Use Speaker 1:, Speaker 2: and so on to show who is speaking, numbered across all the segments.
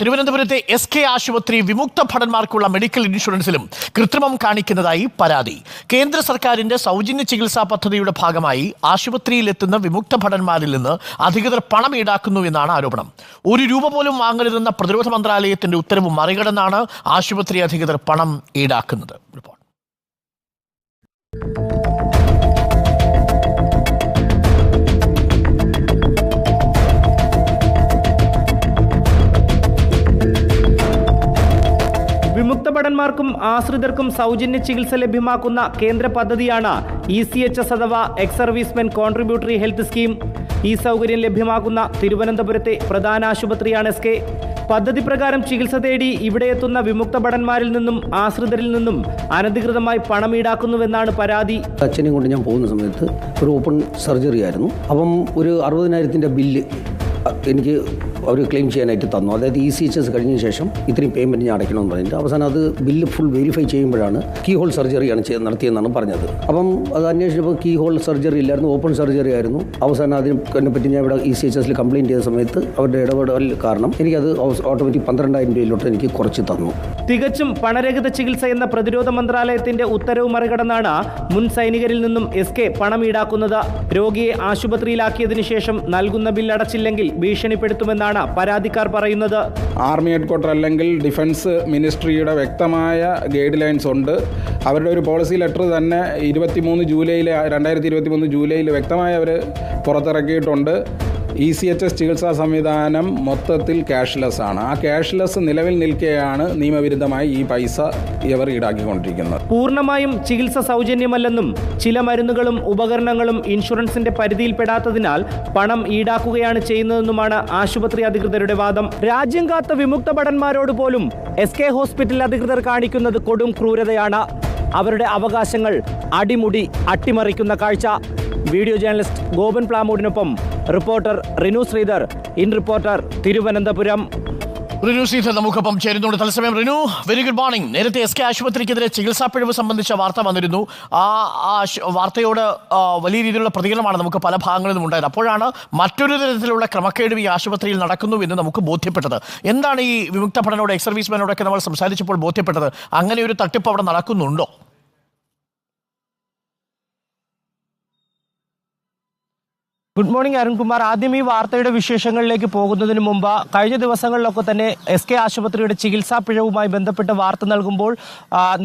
Speaker 1: തിരുവനന്തപുരത്തെ S K ആശുപത്രി വിമുക്ത ഭടന്മാർക്കുള്ള മെഡിക്കൽ ഇൻഷുറൻസിലും കൃത്രിമം കാണിക്കുന്നതായി പരാതി. കേന്ദ്ര സർക്കാരിന്റെ സൗജന്യ ചികിത്സാ പദ്ധതിയുടെ ഭാഗമായി ആശുപത്രിയിലെത്തുന്ന വിമുക്ത ഭടന്മാരിൽ നിന്ന് അധികൃതർ പണം ഈടാക്കുന്നു എന്നാണ് ആരോപണം. ഒരു രൂപ പോലും വാങ്ങരുതെന്ന പ്രതിരോധ മന്ത്രാലയത്തിന്റെ ഉത്തരവ് മറികടന്നാണ് ആശുപത്രി അധികൃതർ പണം ഈടാക്കുന്നത്.
Speaker 2: വിമുക്ത ഭടന്മാർക്കും ആശ്രിതർക്കും സൗജന്യ ചികിത്സ ലഭ്യമാക്കുന്ന കേന്ദ്ര പദ്ധതിയാണ് ഇ സി എച്ച് എസ് അഥവാ ex servicemen contributory health scheme. ഈ സൗകര്യം ലഭ്യമാക്കുന്ന തിരുവനന്തപുരത്തെ പ്രധാന ആശുപത്രിയാണ് എസ് കെ. പദ്ധതി പ്രകാരം ചികിത്സ തേടി ഇവിടെ എത്തുന്ന വിമുക്ത ഭടന്മാരിൽ നിന്നും ആശ്രിതരിൽ നിന്നും അനധികൃതമായി പണം ഈടാക്കുന്നുവെന്നാണ് പരാതി.
Speaker 3: അച്ഛനെയും കൊണ്ട് ഞാൻ പോകുന്ന സമയത്ത് ഒരു ഓപ്പൺ സർജറി ആയിരുന്നു. അപ്പം ഒരു അറുപതിനായിരത്തിന്റെ ബില്ല് എനിക്ക് അവർ ക്ലെയിം ചെയ്യാനായിട്ട് തന്നു. അതായത് ഇ സി എച്ച് എസ് കഴിഞ്ഞ ശേഷം ഇത്രയും പേയ്മെന്റ് ഞാൻ അടയ്ക്കണമെന്ന് പറഞ്ഞിട്ട് അവസാനം അത് ബില്ല് ഫുൾ വെരിഫൈ ചെയ്യുമ്പോഴാണ് കീ ഹോൾ സർജറിയാണ് ചെയ്ത് നടത്തിയെന്നാണ് പറഞ്ഞത്. അപ്പം അത് അന്വേഷിച്ചപ്പോൾ കീ ഹോൾ സർജറി ഇല്ലായിരുന്നു ഓപ്പൺ സർജറി ആയിരുന്നു. അവസാനം അതിനെ പറ്റി ഞാൻ ഇവിടെ ഇ സി എച്ച് എസിൽ കംപ്ലയിന്റ് ചെയ്ത സമയത്ത് അവരുടെ ഇടപെടൽ കാരണം എനിക്കത് ഓട്ടോമാറ്റിക് പന്ത്രണ്ടായിരം രൂപയിലോട്ട് എനിക്ക് കുറച്ച് തന്നു.
Speaker 2: തികച്ചും പണരഹിത ചികിത്സ എന്ന പ്രതിരോധ മന്ത്രാലയത്തിന്റെ ഉത്തരവ് മറികടന്നാണ് മുൻ സൈനികരിൽ നിന്നും എസ് കെ പണം ഈടാക്കുന്നത്. രോഗിയെ ആശുപത്രിയിലാക്കിയതിനു ശേഷം നൽകുന്ന ബിൽ അടച്ചില്ലെങ്കിൽ ഭീഷണിപ്പെടുത്തുമെന്നാണ് പരാതിക്കാർ പറയുന്നത്?
Speaker 4: ആർമി ഹെഡ്ക്വാർട്ടർ അല്ലെങ്കിൽ ഡിഫൻസ് മിനിസ്ട്രിയുടെ വ്യക്തമായ ഗൈഡ് ലൈൻസ് ഉണ്ട്. അവരുടെ ഒരു പോളിസി ലെറ്റർ തന്നെ ഇരുപത്തിമൂന്ന് ജൂലൈയിൽ രണ്ടായിരത്തി ഇരുപത്തി മൂന്ന് ജൂലൈയിൽ വ്യക്തമായി അവർ പുറത്തിറക്കിയിട്ടുണ്ട്. ഇ സി എച്ച് എസ് ചികിത്സാ സംവിധാനം മൊത്തത്തിൽ ക്യാഷ്ലെസ് ആണ്. ആ ക്യാഷ്ലെസ് നിലവിൽ നിൽക്കെയാണ് നിയമവിരുദ്ധമായി ഈ പൈസ ഇവർ ഈടാക്കിക്കൊണ്ടിരിക്കുന്നത്.
Speaker 2: പൂർണമായും ചികിത്സ സൗജന്യമല്ലെന്നും ചില മരുന്നുകളും ഉപകരണങ്ങളും ഇൻഷുറൻസിന്റെ പരിധിയിൽപ്പെടാത്തതിനാൽ പണം ഈടാക്കുകയാണ് ചെയ്യുന്നതെന്നുമാണ് ആശുപത്രി അധികൃതരുടെ വാദം. രാജ്യം കാത്ത വിമുക്ത ഭടന്മാരോട് പോലും എസ് കെ ഹോസ്പിറ്റൽ അധികൃതർ കാണിക്കുന്നത് കൊടും ക്രൂരതയാണ്. അവരുടെ അവകാശങ്ങൾ അടിമുടി അട്ടിമറിക്കുന്ന കാഴ്ച. Video journalist Gopan പ്ലാമൂടിനൊപ്പം reporter Rinu Sreedhar in reporter Thiruvananthapuram.
Speaker 1: Rinu Sreedhar നമുക്കൊപ്പം ചേരുന്നുണ്ട്. തത്സമയം റിനു വെരി ഗുഡ് മോർണിംഗ് നേരത്തെ എസ് കെ ആശുപത്രിക്കെതിരെ ചികിത്സാ പിഴവ് സംബന്ധിച്ച വാർത്ത വന്നിരുന്നു. ആ ആ വാർത്തയോട് വലിയ രീതിയിലുള്ള പ്രതികരണമാണ് നമുക്ക് പല ഭാഗങ്ങളിൽ നിന്നും ഉണ്ടായത്. അപ്പോഴാണ് മറ്റൊരു തരത്തിലുള്ള ക്രമക്കേട് ഈ ആശുപത്രിയിൽ നടക്കുന്നു എന്ന് നമുക്ക് ബോധ്യപ്പെട്ടത്. എന്താണ് ഈ വിമുക്ത പഠനോട് എക്സ് സർവീസ്മാനോടൊക്കെ നമ്മൾ സംസാരിച്ചപ്പോൾ ബോധ്യപ്പെട്ടത്? അങ്ങനെ ഒരു തട്ടിപ്പ് അവിടെ നടക്കുന്നുണ്ടോ?
Speaker 2: ഗുഡ് മോർണിംഗ് അരുൺകുമാർ ആദ്യം ഈ വാർത്തയുടെ വിശേഷങ്ങളിലേക്ക് പോകുന്നതിന് മുമ്പ് കഴിഞ്ഞ ദിവസങ്ങളിലൊക്കെ തന്നെ എസ് കെ ആശുപത്രിയുടെ ചികിത്സാ പിഴവുമായി ബന്ധപ്പെട്ട് വാർത്ത നൽകുമ്പോൾ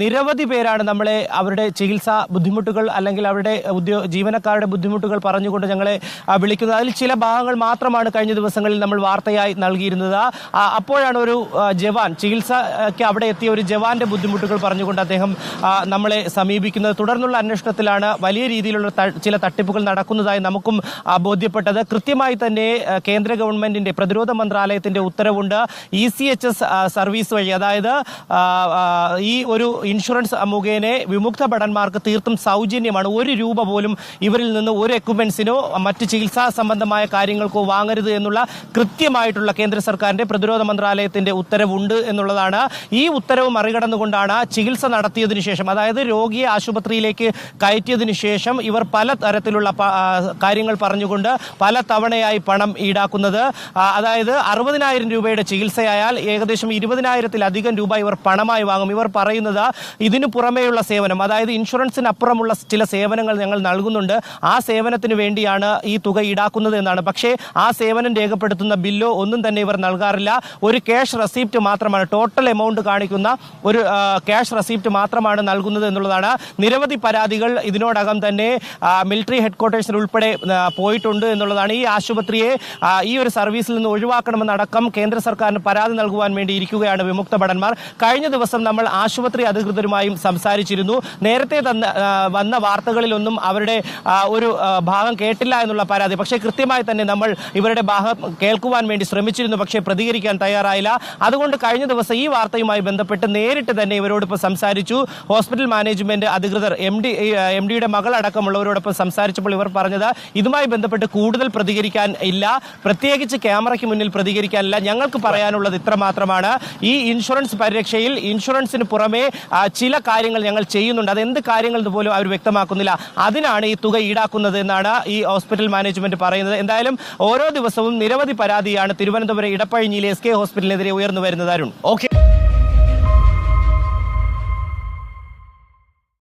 Speaker 2: നിരവധി പേരാണ് നമ്മളെ അവരുടെ ചികിത്സാ ബുദ്ധിമുട്ടുകൾ അല്ലെങ്കിൽ അവരുടെ ഉദ്യോഗ ജീവനക്കാരുടെ ബുദ്ധിമുട്ടുകൾ പറഞ്ഞുകൊണ്ട് ഞങ്ങളെ വിളിക്കുന്നത്. അതിൽ ചില ഭാഗങ്ങൾ മാത്രമാണ് കഴിഞ്ഞ ദിവസങ്ങളിൽ നമ്മൾ വാർത്തയായി നൽകിയിരുന്നത്. അപ്പോഴാണ് ഒരു ജവാൻ ചികിത്സയ്ക്ക് അവിടെ എത്തിയ ഒരു ജവാന്റെ ബുദ്ധിമുട്ടുകൾ പറഞ്ഞുകൊണ്ട് അദ്ദേഹം നമ്മളെ സമീപിക്കുന്നത്. തുടർന്നുള്ള അന്വേഷണത്തിലാണ് വലിയ രീതിയിലുള്ള ചില തട്ടിപ്പുകൾ നടക്കുന്നതായി നമുക്കും ബോധ്യപ്പെട്ടത്. കൃത്യമായി തന്നെ കേന്ദ്ര ഗവൺമെന്റിന്റെ പ്രതിരോധ മന്ത്രാലയത്തിന്റെ ഉത്തരവുണ്ട്. E C H S service വഴി. അതായത് ഈ ഒരു ഇൻഷുറൻസ് മുഖേന വിമുക്ത ഭടന്മാർക്ക് തീർത്തും സൗജന്യമാണ്. ഒരു രൂപ പോലും ഇവരിൽ നിന്ന് ഒരു എക്യുപ്മെന്റ്സിനോ മറ്റ് ചികിത്സാ സംബന്ധമായ കാര്യങ്ങൾക്കോ വാങ്ങരുത് എന്നുള്ള കൃത്യമായിട്ടുള്ള കേന്ദ്ര സർക്കാരിന്റെ പ്രതിരോധ മന്ത്രാലയത്തിന്റെ ഉത്തരവുണ്ട് എന്നുള്ളതാണ്. ഈ ഉത്തരവ് മറികടന്നുകൊണ്ടാണ് ചികിത്സ നടത്തിയതിനു ശേഷം അതായത് രോഗിയെ ആശുപത്രിയിലേക്ക് കയറ്റിയതിനു ശേഷം ഇവർ പല തരത്തിലുള്ള കാര്യങ്ങൾ ആ, പറഞ്ഞുകൊണ്ട് പല തവണയായി പണം ഈടാക്കുന്നത്. അതായത് അറുപതിനായിരം രൂപയുടെ ചികിത്സയായാൽ ഏകദേശം ഇരുപതിനായിരത്തിലധികം രൂപ ഇവർ പണമായി വാങ്ങും. ഇവർ പറയുന്നത് ഇതിനു പുറമേയുള്ള സേവനം അതായത് ഇൻഷുറൻസിനപ്പുറമുള്ള ചില സേവനങ്ങൾ ഞങ്ങൾ നൽകുന്നുണ്ട്. ആ സേവനത്തിന് വേണ്ടിയാണ് ഈ തുക ഈടാക്കുന്നത് എന്നാണ്. പക്ഷേ ആ സേവനം രേഖപ്പെടുത്തുന്ന ബില്ലോ ഒന്നും തന്നെ ഇവർ നൽകാറില്ല. ഒരു ക്യാഷ് റെസീപ്റ്റ് മാത്രമാണ് ടോട്ടൽ എമൗണ്ട് കാണിക്കുന്ന ഒരു ക്യാഷ് റെസീപ്റ്റ് മാത്രമാണ് നൽകുന്നത് എന്നുള്ളതാണ്. നിരവധി പരാതികൾ ഇതിനോടകം തന്നെ മിലിറ്ററി ഹെഡ്ക്വാർട്ടേഴ്സിൽ ഉൾപ്പെടെ ആ, പോയിട്ടുണ്ട് എന്നുള്ളതാണ് ഈ ആശുപത്രിയെ ഈ ഒരു സർവീസിൽ നിന്ന് ഒഴിവാക്കണമെന്നടക്കം കേന്ദ്ര സർക്കാരിന് പരാതി നൽകുവാൻ വേണ്ടി ഇരിക്കുകയാണ് വിമുക്ത ഭടന്മാർ. കഴിഞ്ഞ ദിവസം നമ്മൾ ആശുപത്രി അധികൃതരുമായും സംസാരിച്ചിരുന്നു. നേരത്തെ തന്ന വന്ന വാർത്തകളിലൊന്നും അവരുടെ ഒരു ഭാഗം കേട്ടില്ല എന്നുള്ള പരാതി. പക്ഷേ കൃത്യമായി തന്നെ നമ്മൾ ഇവരുടെ ഭാഗം കേൾക്കുവാൻ വേണ്ടി ശ്രമിച്ചിരുന്നു. പക്ഷേ പ്രതികരിക്കാൻ തയ്യാറായില്ല. അതുകൊണ്ട് കഴിഞ്ഞ ദിവസം ഈ വാർത്തയുമായി ബന്ധപ്പെട്ട് നേരിട്ട് തന്നെ ഇവരോടൊപ്പം സംസാരിച്ചു. ഹോസ്പിറ്റൽ മാനേജ്മെന്റ് അധികൃതർ എം ഡി എം ഡിയുടെ മകൾ അടക്കമുള്ളവരോടൊപ്പം സംസാരിച്ചപ്പോൾ ഇവർ പറഞ്ഞത് ഇതുമായി ബന്ധപ്പെട്ട് ബന്ധപ്പെട്ട് കൂടുതൽ പ്രതികരിക്കാൻ ഇല്ല. പ്രത്യേകിച്ച് ക്യാമറയ്ക്ക് മുന്നിൽ പ്രതികരിക്കാനില്ല ഞങ്ങൾക്ക് പറയാനുള്ളത് ഇത്ര മാത്രമാണ്. ഈ ഇൻഷുറൻസ് പരിരക്ഷയിൽ ഇൻഷുറൻസിന് പുറമേ ചില കാര്യങ്ങൾ ഞങ്ങൾ ചെയ്യുന്നുണ്ട്. അത് എന്ത് കാര്യങ്ങൾ പോലും അവർ വ്യക്തമാക്കുന്നില്ല. അതിനാണ് ഈ തുക ഈടാക്കുന്നത് എന്നാണ് ഈ ഹോസ്പിറ്റൽ മാനേജ്മെന്റ് പറയുന്നത്. എന്തായാലും ഓരോ ദിവസവും നിരവധി പരാതിയാണ് തിരുവനന്തപുരം ഇടപ്പഴിഞ്ഞിയിലെ എസ് കെ ഹോസ്പിറ്റലിനെതിരെ ഉയർന്നു വരുന്നത്
Speaker 1: ഓക്കെ.